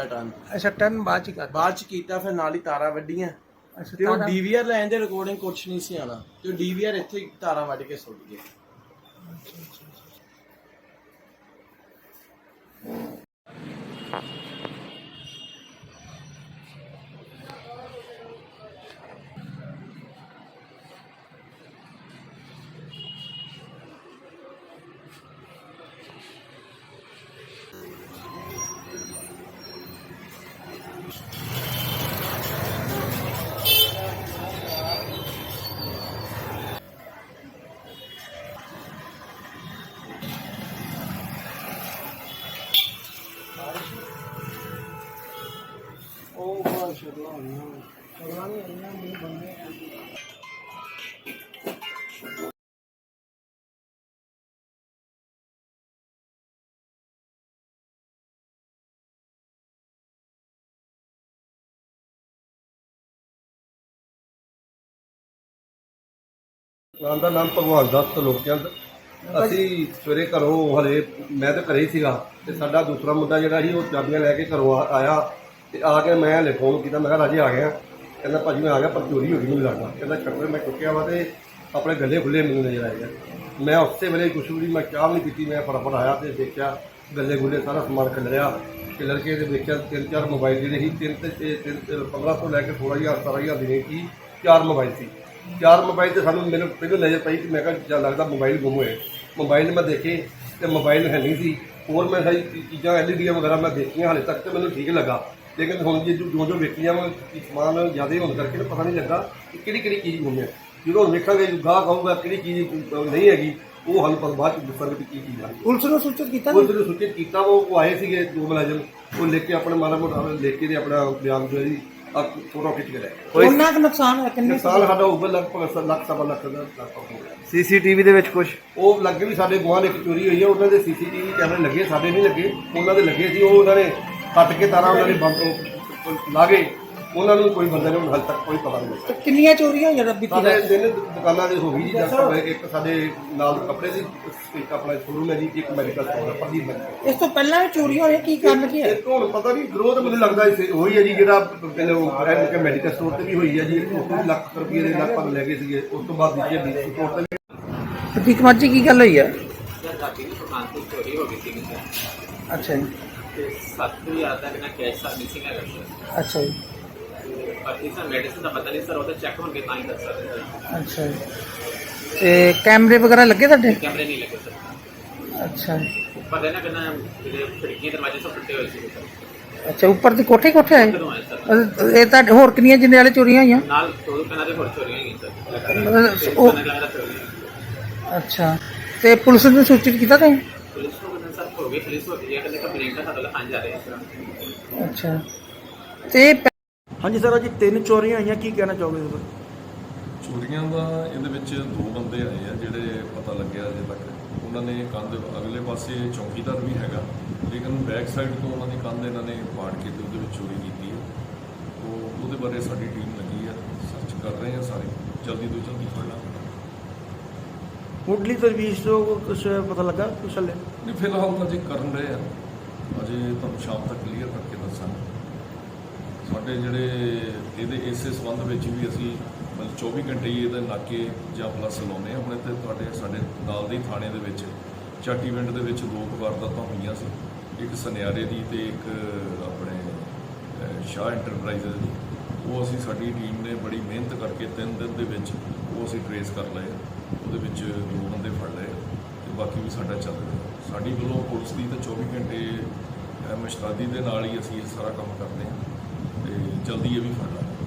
ਕੀਤਾ ਟਰਨ। ਅੱਛਾ ਟਰਨ ਬਾਅਦ ਚ ਕਰ ਬਾਅਦ ਚ ਕੀਤਾ ਫਿਰ ਨਾਲ ਹੀ ਤਾਰਾਂ ਵੱਡੀਆਂ ਅੱਛਾ ਤੇ ਉਹ ਤਾਰਾਂ- ਡੀਵੀਆਰ ਲੈਣ ਦੇ ਰਿਕਾਰਡਿੰਗ ਕੁਛ ਨਹੀਂ ਸੀ ਆਣਾ ਤੇ ਡੀਵੀਆਰ ਇੱਥੇ ਹੀ ਤਾਰਾਂ ਵੱਢ ਕੇ ਸੁੱਟ ਗਏ। ਉਹ ਬਾਹਰ ਛੱਡਣਾ ਹੋਣਾ ਨਾਮ ਦਾ ਨਾਮ ਭਗਵਾਨ ਦਾਸ ਲੋਕਚੰਦ ਅਸੀਂ ਸਵੇਰੇ ਘਰੋਂ ਹਲੇ, ਮੈਂ ਤਾਂ ਘਰੇ ਹੀ ਸੀਗਾ ਤੇ ਸਾਡਾ ਦੂਸਰਾ ਮੁੰਡਾ ਜਿਹੜਾ ਸੀ, ਉਹ ਚਾਬੀਆਂ ਲੈ ਕੇ ਘਰੋਂ ਆ- ਆਇਆ। ਤੇ ਆ ਕੇ ਮੈਂ ਹਲੇ ਫੋਨ ਕੀਤਾ, ਮੈਂ ਕਿਹਾ ਰਾਜੇ ਆ ਗਿਆ ਕਹਿੰਦਾ ਭਾਜੀ ਮੈਂ ਆ ਗਿਆ, ਪਰ ਚੋਰੀ ਹੋ ਗਈ ਮੈਨੂੰ ਲੱਗਦਾ। ਕਹਿੰਦਾ ਸ਼ਟਰ ਮੈਂ ਚੁੱਕਿਆ ਵਾ ਤੇ ਆਪਣੇ ਗੱਲੇ ਖੁੱਲੇ ਮੈਨੂੰ ਨਜ਼ਰ ਆਏ ਆ। ਮੈਂ ਉਸੇ ਵੇਲੇ ਕੁਛ ਵੀ ਮੈਂ ਚਾਹ ਵੀ ਨਹੀਂ ਪੀਤੀ, ਮੈਂ ਫਟਾਫਟ ਆਇਆ ਤੇ ਦੇਖਿਆ ਗੱਲੇ ਗੁੱਲੇ ਸਾਰਾ ਸਮਾਨ ਖਿਲਰਿਆ ਖਿਲਰ ਕੇ ਤੇ ਦੇਖਿਆ ਤਿੰਨ ਚਾਰ ਮੋਬਾਈਲ ਜਿਹੜੇ ਸੀ, ਤਿੰਨ ਤੇ ਤਿੰਨ ਤੇ 15 ਲੈ ਕੇ 16000 17000 ਦੇ ਨੇ ਸੀ, ਚਾਰ ਮੋਬਾਈਲ ਸੀ। ਚਾਰ ਮੋਬਾਈਲ ਤੇ ਸਾਨੂੰ ਮੈਨੂੰ ਪਹਿਲਾਂ ਨਜ਼ਰ ਪਈ ਕਿ ਮੈਂ ਕਿਹਾ ਜਾਂ ਲੱਗਦਾ ਮੋਬਾਈਲ ਗੁੰਮ ਹੋਏ ਮੋਬਾਈਲ ਮੈਂ ਦੇਖੇ ਤੇ ਮੋਬਾਈਲ ਹੈ ਨਹੀਂ ਸੀ। ਹੋਰ ਮੈਂ ਸਾਰੀ ਚੀ- ਚੀਜ਼ਾਂ ਐਲਈਡੀਆਂ ਵਗੈਰਾ ਮੈਂ ਦੇਖੀਆਂ ਹਾਲੇ ਤੱਕ ਤੇ ਮੈਨੂੰ ਠੀਕ ਲੱਗਾ। ਲੇਕਿਨ ਹੁਣ ਜੇ ਜੋ ਜੋ ਵੇਖੀਆਂ ਮੈਂ ਕਿ ਸਮਾਨ ਜ਼ਿਆਦਾ ਹੋਣ ਕਰਕੇ ਨਾ ਪਤਾ ਨਹੀਂ ਲੱਗਾ ਕਿ ਕਿਹੜੀ ਕਿਹੜੀ ਚੀਜ਼ ਗੁੰਮ ਹੈ। ਜਦੋਂ ਹੁਣ ਵੇਖਾਂਗੇ ਗਾਹ ਕਹੂਗਾ ਕਿਹੜੀ ਚੀਜ਼ ਨਹੀਂ ਹੈਗੀ ਉਹ ਸਾਨੂੰ ਪਤਾ ਬਾਅਦ ਚ ਦੱਸਾਂਗੇ ਕਿ ਕੀ ਚੀਜ਼ ਆ। ਪੁਲਿਸ ਨੂੰ ਸੂਚਿਤ ਕੀਤਾ ਉਹ ਜਦੋਂ ਸੂਚਿਤ ਕੀਤਾ ਵਾ, ਉਹ ਆਏ ਸੀਗੇ ਦੋ ਮੁਲਾਜ਼ਮ ਉਹ ਲਿਖ ਕੇ ਆਪਣਾ ਮਾੜਾ ਮੋਟਾ ਲਿਖ ਕੇ ਤੇ ਆਪਣਾ ਬਿਆਨ ਜੋ ਜੀ ਆ ਫੋਟੋ ਖਿੱਚ ਕੇ ਲੈ। ਉਹਨਾਂ ਦਾ ਨੁਕਸਾਨ ਕਿੰਨੇ ਨੁਕਸਾਨ ਸਾਡਾ ਉੱਪਰ ਲਗਭਗ ਲੱਖ ਸਵਾ ਲੱਖ ਦਾ ਸੀਸੀਟੀਵੀ ਦੇ ਵਿੱਚ ਕੁਝ ਉਹ ਲੱਗੇ ਵੀ ਸਾਡੇ ਗੁਆਂਢ ਇੱਕ ਚੋਰੀ ਹੋਈ ਹੈ ਉਹਨਾਂ ਦੇ ਸੀਸੀਟੀਵੀ ਕੈਮਰੇ ਲੱਗੇ ਸਾਡੇ ਨਹੀਂ ਲੱਗੇ ਉਹਨਾਂ ਦੇ ਲੱਗੇ ਸੀ ਉਹ ਉਹਨਾਂ ਨੇ ਕੱਟ ਕੇ ਤਾਰਾਂ ਉਹਨਾਂ ਨੇ ਬੰਦ ਉਹ ਲਾ ਗਏ ਉਹਨਾਂ ਨੂੰ ਕੋਈ ਬੰਦੇ ਨੂੰ ਹਾਲ ਤੱਕ ਕੋਈ ਪਤਾ ਨਹੀਂ ਲੱਗਾ ਤੇ ਕਿੰਨੀਆਂ ਚੋਰੀਆਂ ਹੋਈਆਂ ਰੱਬੀ ਸਾਡੇ ਦਿਨ ਦੁਕਾਨਾਂ ਦੇ ਹੋ ਗਈ ਜੀ ਜਦ ਇੱਕ ਸਾਡੇ ਨਾਲ ਕੱਪੜੇ ਦੀ ਇੱਕ ਆਪਣਾ ਸ਼ੋਰੂਮ ਹੈ ਜੀ ਇੱਕ ਮੈਡੀਕਲ ਸਟੋਰ ਹੈ ਪ੍ਰਦੀਪ ਮੈਡੀਕਲ ਇਸ ਤੋਂ ਪਹਿਲਾਂ ਵੀ ਚੋਰੀਆਂ ਹੋਈਆਂ ਕੀ ਕਾਰਨ ਕੀ ਹੈ? ਹੁਣ ਪਤਾ ਨਹੀਂ ਗਰੋਥ ਮੈਨੂੰ ਲੱਗਦਾ ਇਸੇ ਹੋਈ ਹੈ ਜੀ ਜਿਹੜਾ ਪਹਿਲੇ ਉਹ ਮੈਡੀਕਲ ਸਟੋਰ ਤੇ ਵੀ ਹੋਈ ਹੈ ਜੀ ਉਹ ਤੋਂ ਲੱਖ ਰੁਪਏ ਦੇ ਲਗਭਗ ਲੈ ਗਏ ਸੀਗੇ ਉਸ ਤੋਂ ਬਾਅਦ ਦੂਜੇ ਵੀ ਸਟੋਰ ਤੇ ਪ੍ਰਤੀਕ ਕੁਮਾਰ ਜੀ ਕੀ ਗੱਲ ਹੋਈ ਹੈ? ਰਾਤੀ ਦੀ ਦੁਕਾਨ ਤੋਂ ਚੋਰੀ ਹੋ ਗਈ ਸੀ ਅੱਛਾ ਜੀ। ਤੇ 7000 ਤੱਕ ਨਾ ਕੈਸ਼ ਸਰ ਮਿਸਿੰਗ ਹੈਗਾ ਸਰ ਅੱਛਾ ਜੀ। ਤੇ ਬਾਕੀ ਸਰ ਮੈਡੀਸਨ ਦਾ ਪਤਾ ਨਹੀਂ ਸਰ ਉਹ ਤਾਂ ਚੈੱਕ ਹੋਣਗੇ ਤਾਂ ਹੀ ਦੱਸ ਸਕਦੇ ਸਰ ਅੱਛਾ ਜੀ। ਤੇ ਕੈਮਰੇ ਵਗੈਰਾ ਲੱਗੇ ਤੁਹਾਡੇ? ਕੈਮਰੇ ਨਹੀਂ ਲੱਗੇ ਸਰ ਅੱਛਾ ਜੀ। ਉੱਪਰ ਦੇ ਨਾ ਕਿੰਨਾ ਜਿਹੜੇ ਖਿੜਕੀਆਂ ਦਰਵਾਜ਼ੇ ਸਭ ਟੁੱਟੇ ਹੋਏ ਸੀ। ਸਰ ਅੱਛਾ ਉੱਪਰ ਦੀ ਕੋਠੇ ਕੋਠੇ ਆਏ? ਕਦੋਂ ਆਏ ਸਰ ਅਹ ਇਹ ਤਾਂ ਹੋਰ ਕਿੰਨੀਆਂ ਜਿੰਨੇ ਵਾਲੇ ਚੋਰੀਆਂ ਹੋਈਆਂ? ਨਾਲ ਦੋ ਦੁਕਾਨਾਂ ਦੇ ਹੋਰ ਚੋਰੀਆਂ ਹੋਈਆਂ ਸਰ ਮਤਲਬ ਉਹ ਚੋਰੀ। ਅੱਛਾ। ਤੇ ਪੁਲਿਸ ਨੂੰ ਸੂਚਿਤ ਕੀਤਾ ਤੇ ਪੁਲਿਸ ਨੂੰ ਸਰ ਹੋ ਗਈ ਪੁਲਿਸ ਹੋ ਗਈ ਹੈ ਕਹਿੰਦੇ ਕੰਪਲੇਂਟ ਦਾ ਸਾਡਾ ਲਖਾਂ ਜਾ ਰਿਹਾ ਸਰ ਅੱਛਾ। ਤੇ ਪ- ਹਾਂਜੀ ਸਰ ਅੱਜ ਤਿੰਨ ਚੋਰੀਆਂ ਹੋਈਆਂ ਕੀ ਕਹਿਣਾ ਚਾਹੋਗੇ ਇਸ ਬਾਰੇ ਚੋਰੀਆਂ ਦਾ ਇਹਦੇ ਵਿੱਚ ਦੋ ਬੰਦੇ ਆਏ ਆ ਜਿਹੜੇ ਪਤਾ ਲੱਗਿਆ ਅਜੇ ਤੱਕ। ਉਹਨਾਂ ਨੇ ਕੰਧ ਅਗਲੇ ਪਾਸੇ ਚੌਕੀਦਾਰ ਵੀ ਹੈਗਾ ਲੇਕਿਨ ਬੈਕ ਸਾਈਡ ਤੋਂ ਉਹਨਾਂ ਦੀ ਕੰਧ ਇਹਨਾਂ ਨੇ ਪਾੜ ਕੇ ਤੇ ਉਹਦੇ ਵਿੱਚ ਚੋਰੀ ਕੀਤੀ ਹੈ ਉਹ ਉਹਦੇ ਬਾਰੇ ਸਾਡੀ ਟੀਮ ਲੱਗੀ ਆ ਸਰਚ ਕਰ ਰਹੇ ਆ ਸਾਰੇ। ਜਲਦੀ ਤੋਂ ਜਲਦੀ ਫੜ ਲਾਂਗੇ ਮੁੱਢਲੀ ਤਜਵੀਜ਼ ਤੋਂ ਕੁਝ ਪਤਾ ਲੱਗਾ, ਕੁਛ ਹਲੇ? ਨਹੀਂ, ਫਿਲਹਾਲ ਤਾਂ ਜੀ ਕਰਨ ਰਹੇ ਆ। ਅਜੇ ਤੁਹਾਨੂੰ ਸ਼ਾਮ ਤੱਕ ਕਲੀਅਰ ਕਰਕੇ ਦੱਸਾਂਗੇ। ਸਾਡੇ ਜਿਹੜੇ ਇਹਦੇ, ਇਸੇ ਸੰਬੰਧ ਵਿੱਚ ਵੀ ਅਸੀਂ ਮਤਲਬ 24 ਘੰਟੇ ਹੀ ਇਹਦੇ ਨਾਕੇ ਜਾਂ ਪਲੱਸ ਲਾਉਂਦੇ ਆ। ਹੁਣ ਇੱਥੇ ਤੁਹਾਡੇ, ਸਾਡੇ ਨਾਲ ਦੇ ਥਾਣੇ ਦੇ ਵਿੱਚ ਚਾਟੀ ਪਿੰਡ ਦੇ ਵਿੱਚ ਲੋਕ ਵਾਰਦਾਤਾਂ ਹੋਈਆਂ ਸੀ। ਇੱਕ ਸੁਨਿਆਰੇ ਦੀ ਤੇ ਇੱਕ ਆਪਣੇ ਸ਼ਾਹ ਇੰਟਰਪ੍ਰਾਈਜ਼ਸ ਦੀ। ਉਹ ਅਸੀਂ ਸਾਡੀ ਟੀਮ ਨੇ ਬੜੀ ਮਿਹਨਤ ਕਰਕੇ ਤਿੰਨ ਦਿਨ ਦੇ ਵਿੱਚ ਉਹ ਅਸੀਂ ਟਰੇਸ ਕਰ ਲਏ ਉਹਦੇ ਵਿੱਚ ਦੋ ਬੰਦੇ ਫੜ ਲਏ ਤੇ ਬਾਕੀ ਵੀ ਸਾਡਾ ਚੱਲ ਰਿਹਾ। ਸਾਡੀ ਵੱਲੋਂ ਪੁਲਿਸ ਦੀ ਤਾਂ 24 ਘੰਟੇ ਅਹ, ਮੁਸ਼ਤਾਦੀ ਦੇ ਨਾਲ ਹੀ ਅਸੀਂ ਇਹ ਸਾਰਾ ਕੰਮ ਕਰਦੇ ਹਾਂ ਤੇ ਜਲਦੀ ਇਹ ਵੀ ਫੜ ਲਾਂਗੇ।